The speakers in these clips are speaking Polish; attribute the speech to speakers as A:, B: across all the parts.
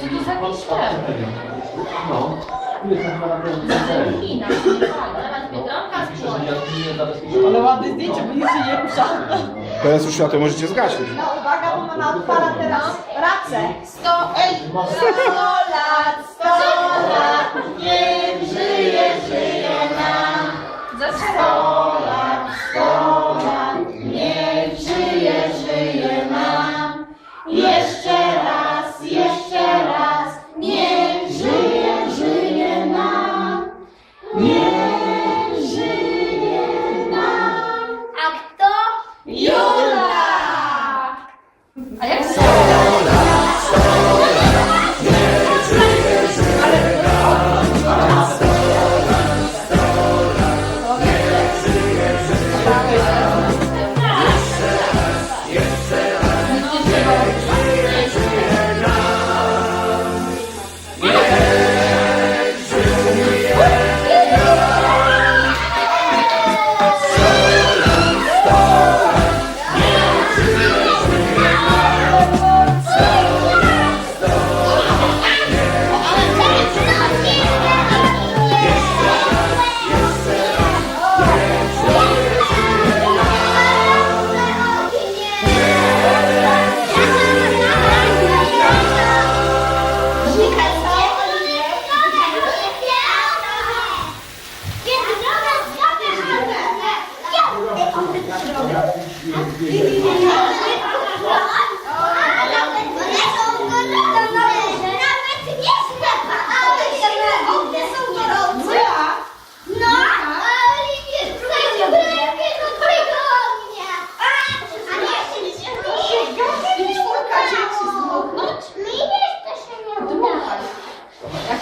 A: Co to za miszczerny?
B: No. To chyba naprawdę
A: celu? China, teraz biedronka z Przecież ja tu nie zabezpieczam.
C: Ale ładne zdjęcie, bo nic się nie rusza.
D: Teraz już światło możecie zgasić.
C: No uwaga, bo mama odpala teraz pracę.
A: 100, ej,
C: 100 lat,
E: 100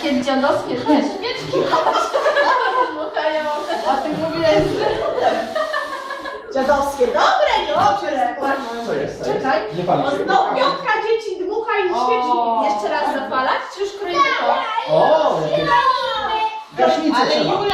A: Jakie dziadowskie te świeczki dmuchają.
C: A ty mówiłeś, Dziadowskie, dobre, dobrze.
B: Co jest?
A: Czekaj.
B: Nie pali się.
C: No, piątka dzieci dmucha i świeci.
A: Jeszcze raz zapalać, czy już kroimy to?
B: O,
C: Ale
B: trzeba.